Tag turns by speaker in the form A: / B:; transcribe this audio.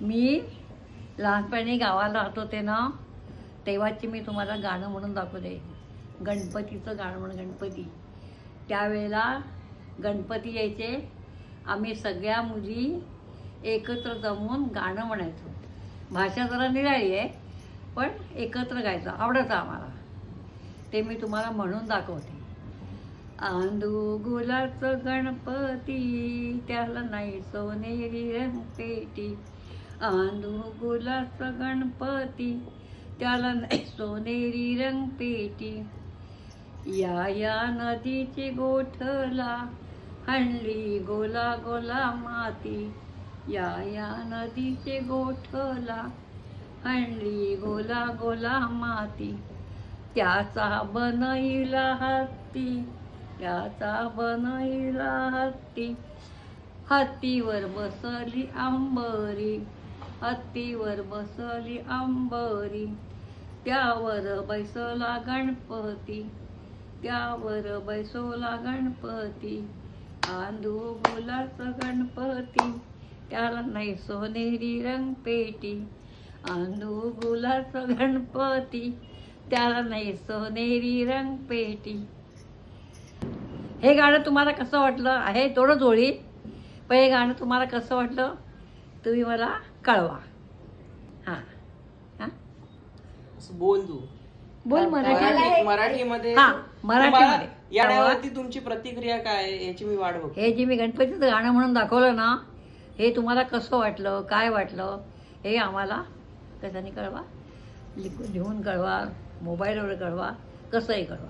A: मी लहानपणी गावाला राहत होते ना तेव्हाची मी तुम्हाला गाणं म्हणून दाखवते. गणपतीचं गाणं म्हणून गणपती. त्यावेळेला गणपती यायचे आम्ही सगळ्या मुली एकत्र जमून गाणं म्हणायचो. भाषा जरा निराळी आहे पण एकत्र गायचं आवडायचं आम्हाला. ते मी तुम्हाला म्हणून दाखवते. आंदू गुलाचं गणपती त्याला नाही सोनेरी रंगपेटी. आंदू गणपती त्याला नाही सोनेरी रंगपेटी या या नदीची गोठला हणली गोला गोला माती. या या नदीचे गोठला हणली गोला गोला माती. त्याचा बनईला हत्ती त्याचा बनईला हत्ती. हत्तीवर बसली आंबरी हत्तीवर बसली आंबरी. त्यावर बैसला गणपती. त्यावर बैसोला गणपती. आंधू गुलाचं गणपती. त्याला नाही सोनेरी रंगपेटी. आंधू गुलाचं गणपती. त्याला नाही सोनेरी रंगपेटी. हे गाणं तुम्हाला कसं वाटलं? आहे थोडं जोळी पण हे गाणं तुम्हाला कसं वाटलं? तुम्ही मला कळवा. हां. हां?
B: असं बोल तू.
A: बोल मराठी.
B: मराठी मराठीमध्ये
A: हा, मराठीमध्ये.
B: तुम्हाला या गाण्यावरती तुमची प्रतिक्रिया काय आहे याची मी वाट बघतो.
A: हे जे मी गणपतीचं गाणं म्हणून दाखवलं ना हे तुम्हाला कसं वाटलं काय वाटलं हे आम्हाला कशाने कळवा? लिहून लिहून कळवा मोबाईलवर कळवा कसंही कळवा.